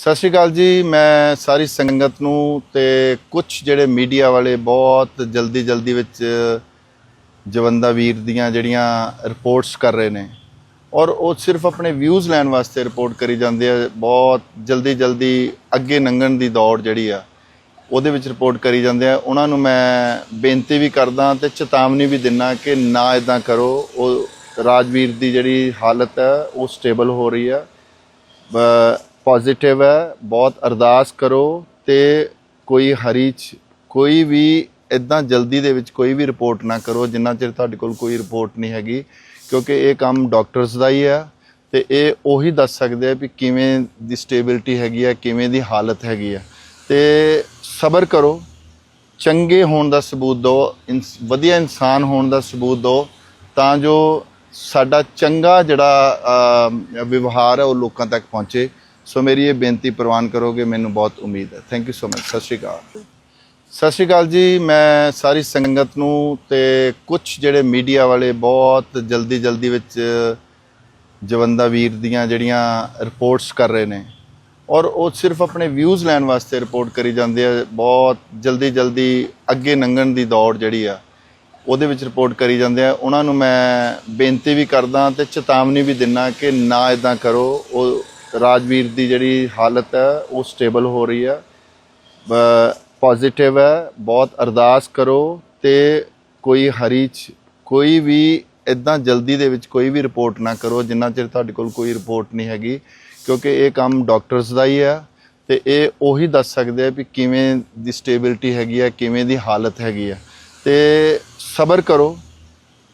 ਸਤਿ ਸ਼੍ਰੀ ਅਕਾਲ ਜੀ, ਮੈਂ ਸਾਰੀ ਸੰਗਤ ਨੂੰ ਤੇ ਕੁਝ ਜਿਹੜੇ ਮੀਡੀਆ ਵਾਲੇ ਬਹੁਤ ਜਲਦੀ ਜਲਦੀ ਵਿੱਚ ਜਵੰਦਾ ਵੀਰ ਦੀਆਂ ਜਿਹੜੀਆਂ ਰਿਪੋਰਟਸ ਕਰ ਰਹੇ ਨੇ ਔਰ ਉਹ ਸਿਰਫ ਆਪਣੇ ਵਿਊਜ਼ ਲੈਣ ਵਾਸਤੇ ਰਿਪੋਰਟ ਕਰੀ ਜਾਂਦੇ ਆ, ਬਹੁਤ ਜਲਦੀ ਜਲਦੀ ਅੱਗੇ ਲੰਘਣ ਦੀ ਦੌੜ ਜਿਹੜੀ ਆ, ਉਹਦੇ ਵਿੱਚ ਰਿਪੋਰਟ ਕਰੀ ਜਾਂਦੇ ਆ। ਉਹਨਾਂ ਨੂੰ ਮੈਂ ਬੇਨਤੀ ਵੀ ਕਰਦਾ ਤੇ ਚੇਤਾਵਨੀ ਵੀ ਦਿੰਨਾ ਕਿ ਨਾ ਇਦਾਂ ਕਰੋ, ਉਹ ਰਾਜਵੀਰ ਦੀ ਜਿਹੜੀ ਹਾਲਤ ਹੈ ਉਹ ਸਟੇਬਲ ਹੋ ਰਹੀ ਆ। ਪੋਜ਼ਿਟਿਵ ਹੈ, ਬਹੁਤ ਅਰਦਾਸ ਕਰੋ ਤੇ ਕੋਈ ਹਰੀ ਚ, ਕੋਈ ਵੀ ਇਦਾਂ ਜਲਦੀ ਦੇ ਵਿੱਚ ਕੋਈ ਵੀ ਰਿਪੋਰਟ ਨਾ ਕਰੋ, ਜਿੰਨਾ ਚਿਰ ਤੁਹਾਡੇ ਕੋਲ ਕੋਈ ਰਿਪੋਰਟ ਨਹੀਂ ਹੈਗੀ, ਕਿਉਂਕਿ ਇਹ ਕੰਮ ਡਾਕਟਰਸ ਦਾ ਹੀ ਆ ਤੇ ਇਹ ਉਹੀ ਦੱਸ ਸਕਦੇ ਆ ਵੀ ਕਿਵੇਂ ਦੀ ਸਟੇਬਿਲਿਟੀ ਹੈਗੀ ਆ ਕਿਵੇਂ ਦੀ ਹਾਲਤ ਹੈਗੀ ਆ ਤੇ ਸਬਰ ਕਰੋ, ਚੰਗੇ ਹੋਣ ਦਾ ਸਬੂਤ ਦਿਓ, ਇਨਸ- ਵਧੀਆ ਇਨਸਾਨ ਹੋਣ ਦਾ ਸਬੂਤ ਦਿਓ, ਤਾਂ ਜੋ ਸਾਡਾ ਚੰਗਾ ਜਿਹੜਾ ਵਿਵਹਾਰ ਹੈ ਉਹ ਲੋਕਾਂ ਤੱਕ ਪਹੁੰਚੇ। ਸੋ ਮੇਰੀ ਇਹ ਬੇਨਤੀ ਪ੍ਰਵਾਨ ਕਰੋਗੇ ਮੈਨੂੰ ਬਹੁਤ ਉਮੀਦ ਹੈ। ਥੈਂਕ ਯੂ ਸੋ ਮਚ ਸਤਿ ਸ਼੍ਰੀ ਅਕਾਲ। ਸਤਿ ਸ਼੍ਰੀ ਅਕਾਲ ਜੀ, ਮੈਂ ਸਾਰੀ ਸੰਗਤ ਨੂੰ ਤੇ ਕੁਝ ਜਿਹੜੇ ਮੀਡੀਆ ਵਾਲੇ ਬਹੁਤ ਜਲਦੀ ਜਲਦੀ ਵਿੱਚ ਜਵੰਦਾ ਵੀਰ ਦੀਆਂ ਜਿਹੜੀਆਂ ਰਿਪੋਰਟਸ ਕਰ ਰਹੇ ਨੇ ਔਰ ਉਹ ਸਿਰਫ ਆਪਣੇ ਵਿਊਜ਼ ਲੈਣ ਵਾਸਤੇ ਰਿਪੋਰਟ ਕਰੀ ਜਾਂਦੇ ਆ। ਬਹੁਤ ਜਲਦੀ ਜਲਦੀ ਅੱਗੇ ਲੰਘਣ ਦੀ ਦੌੜ ਜਿਹੜੀ ਆ, ਉਹਦੇ ਵਿੱਚ ਰਿਪੋਰਟ ਕਰੀ ਜਾਂਦੇ ਆ। ਉਹਨਾਂ ਨੂੰ ਮੈਂ ਬੇਨਤੀ ਵੀ ਕਰਦਾ ਤੇ ਚੇਤਾਵਨੀ ਵੀ ਦਿੰਨਾ ਕਿ ਨਾ ਇਦਾਂ ਕਰੋ, ਉਹ ਰਾਜਵੀਰ ਦੀ ਜਿਹੜੀ ਹਾਲਤ ਹੈ, ਉਹ ਸਟੇਬਲ ਹੋ ਰਹੀ ਹੈ। ਪੋਜ਼ਿਟਿਵ ਹੈ, ਬਹੁਤ ਅਰਦਾਸ ਕਰੋ ਤੇ ਕੋਈ ਹਰੀ ਚ, ਕੋਈ ਵੀ ਇਦਾਂ ਜਲਦੀ ਦੇ ਵਿੱਚ ਕੋਈ ਵੀ ਰਿਪੋਰਟ ਨਾ ਕਰੋ, ਜਿੰਨਾ ਚਿਰ ਤੁਹਾਡੇ ਕੋਲ ਕੋਈ ਰਿਪੋਰਟ ਨਹੀਂ ਹੈਗੀ, ਕਿਉਂਕਿ ਇਹ ਕੰਮ ਡਾਕਟਰਸ ਦਾ ਹੀ ਹੈ ਤੇ ਇਹ ਉਹੀ ਦੱਸ ਸਕਦੇ ਆ ਵੀ ਕਿਵੇਂ ਦੀ ਸਟੇਬਿਲਿਟੀ ਹੈਗੀ ਆ ਕਿਵੇਂ ਦੀ ਹਾਲਤ ਹੈਗੀ ਆ ਤੇ ਸਬਰ ਕਰੋ,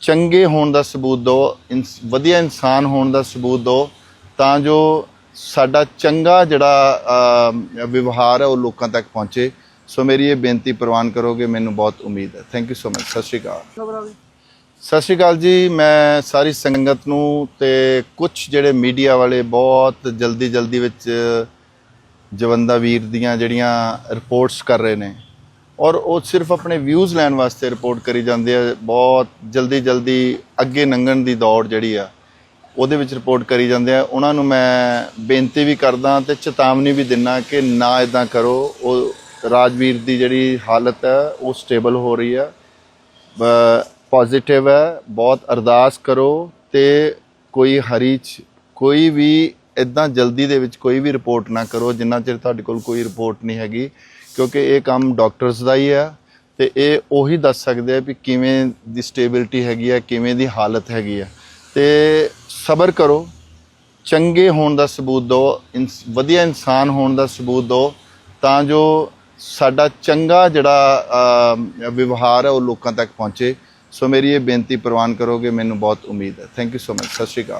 ਚੰਗੇ ਹੋਣ ਦਾ ਸਬੂਤ ਦਿਓ, ਇਨਸ- ਵਧੀਆ ਇਨਸਾਨ ਹੋਣ ਦਾ ਸਬੂਤ ਦਿਓ, ਤਾਂ ਜੋ ਸਾਡਾ ਚੰਗਾ ਜਿਹੜਾ ਵਿਵਹਾਰ ਹੈ, ਉਹ ਲੋਕਾਂ ਤੱਕ ਪਹੁੰਚੇ। ਸੋ ਮੇਰੀ ਇਹ ਬੇਨਤੀ ਪ੍ਰਵਾਨ ਕਰੋਗੇ, ਮੈਨੂੰ ਬਹੁਤ ਉਮੀਦ ਹੈ। ਥੈਂਕ ਯੂ ਸੋ ਮਚ ਸਤਿ ਸ਼੍ਰੀ ਅਕਾਲ। ਸਤਿ ਸ਼੍ਰੀ ਅਕਾਲ ਜੀ। ਮੈਂ ਸਾਰੀ ਸੰਗਤ ਨੂੰ ਤੇ ਕੁਝ ਜਿਹੜੇ ਮੀਡੀਆ ਵਾਲੇ ਬਹੁਤ ਜਲਦੀ ਜਲਦੀ ਵਿੱਚ ਜਵੰਦਾ ਵੀਰ ਦੀਆਂ ਜਿਹੜੀਆਂ ਰਿਪੋਰਟਸ ਕਰ ਰਹੇ ਨੇ, ਔਰ ਉਹ ਸਿਰਫ ਆਪਣੇ ਵਿਊਜ਼ ਲੈਣ ਵਾਸਤੇ ਰਿਪੋਰਟ ਕਰੀ ਜਾਂਦੇ ਆ। ਬਹੁਤ ਜਲਦੀ ਜਲਦੀ ਅੱਗੇ ਲੰਘਣ ਦੀ ਦੌੜ ਜਿਹੜੀ ਆ ਉਹਦੇ ਵਿੱਚ ਰਿਪੋਰਟ ਕਰੀ ਜਾਂਦੇ ਆ। ਉਹਨਾਂ ਨੂੰ ਮੈਂ ਬੇਨਤੀ ਵੀ ਕਰਦਾ ਤੇ ਚੇਤਾਵਨੀ ਵੀ ਦਿੰਨਾ ਕਿ ਨਾ ਇਦਾਂ ਕਰੋ। ਉਹ ਰਾਜਵੀਰ ਦੀ ਜਿਹੜੀ ਹਾਲਤ ਹੈ, ਉਹ ਸਟੇਬਲ ਹੋ ਰਹੀ ਹੈ। ਪੋਜ਼ਿਟਿਵ ਹੈ, ਬਹੁਤ ਅਰਦਾਸ ਕਰੋ ਤੇ ਕੋਈ ਹਰੀ ਚ, ਕੋਈ ਵੀ ਇਦਾਂ ਜਲਦੀ ਦੇ ਵਿੱਚ ਕੋਈ ਵੀ ਰਿਪੋਰਟ ਨਾ ਕਰੋ, ਜਿੰਨਾ ਚਿਰ ਤੁਹਾਡੇ ਕੋਲ ਕੋਈ ਰਿਪੋਰਟ ਨਹੀਂ ਹੈਗੀ। ਕਿਉਂਕਿ ਇਹ ਕੰਮ ਡਾਕਟਰਸ ਦਾ ਹੀ ਆ ਤੇ ਇਹ ਉਹੀ ਦੱਸ ਸਕਦੇ ਆ ਵੀ ਕਿਵੇਂ ਦੀ ਸਟੇਬਿਲਿਟੀ ਹੈਗੀ ਆ ਕਿਵੇਂ ਦੀ ਹਾਲਤ ਹੈਗੀ ਆ ਤੇ ਸਬਰ ਕਰੋ, ਚੰਗੇ ਹੋਣ ਦਾ ਸਬੂਤ ਦਿਓ, ਇਨਸ- ਵਧੀਆ ਇਨਸਾਨ ਹੋਣ ਦਾ ਸਬੂਤ ਦਿਓ, ਤਾਂ ਜੋ ਸਾਡਾ ਚੰਗਾ ਜਿਹੜਾ ਵਿਵਹਾਰ ਹੈ ਉਹ ਲੋਕਾਂ ਤੱਕ ਪਹੁੰਚੇ। ਸੋ ਮੇਰੀ ਇਹ ਬੇਨਤੀ ਪ੍ਰਵਾਨ ਕਰੋਗੇ ਮੈਨੂੰ ਬਹੁਤ ਉਮੀਦ ਹੈ। ਥੈਂਕ ਯੂ ਸੋ ਮਚ ਸਤਿ ਸ਼੍ਰੀ ਅਕਾਲ।